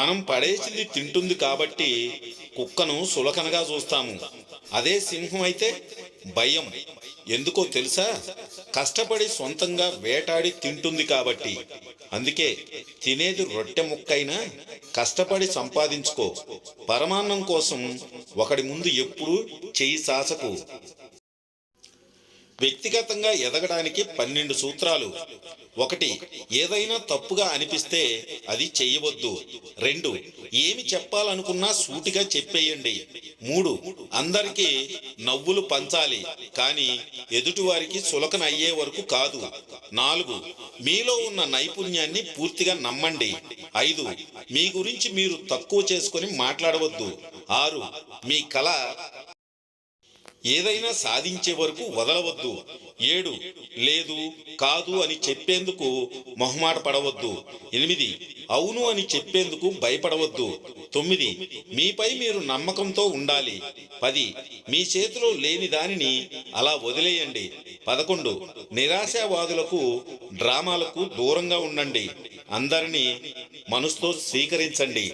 మనం పడేసింది తింటుంది కాబట్టి కుక్కను సులకనగా చూస్తాము. అదే సింహం అయితే భయం. ఎందుకో తెలుసా? కష్టపడి సొంతంగా వేటాడి తింటుంది కాబట్టి. అందుకే తినేది రొట్టె ముక్కైనా కష్టపడి సంపాదించుకో. పరమాన్నం కోసం ఒకడి ముందు ఎప్పుడు చెయ్యి సాసకు వ్యక్తిగతంగా ఎదగడానికి పన్నెండు సూత్రాలు. ఒకటి ఏదైనా తప్పుగా అనిపిస్తే అది చెయ్యవద్దు. రెండు ఏమి చెప్పాలనుకున్నా సూటిగా చెప్పేయండి. మూడు అందరికీ నవ్వులు పంచాలి కానీ ఎదుటివారికి సులకన అయ్యే వరకు కాదు. నాలుగు మీలో ఉన్న నైపుణ్యాన్ని పూర్తిగా నమ్మండి. ఐదు మీ గురించి మీరు తక్కువ చేసుకొని మాట్లాడవద్దు. ఆరు మీ కళ ఏదైనా సాధించే వరకు వదలవద్దు. ఏడు లేదు కాదు అని చెప్పేందుకు మొహమాట పడవద్దు. ఎనిమిది అవును అని చెప్పేందుకు భయపడవద్దు. తొమ్మిది మీపై మీరు నమ్మకంతో ఉండాలి. పది మీ చేతిలో లేని దానిని అలా వదిలేయండి. పదకొండు నిరాశావాదులకు డ్రామాలకు దూరంగా ఉండండి. అందరినీ మనసుతో స్వీకరించండి.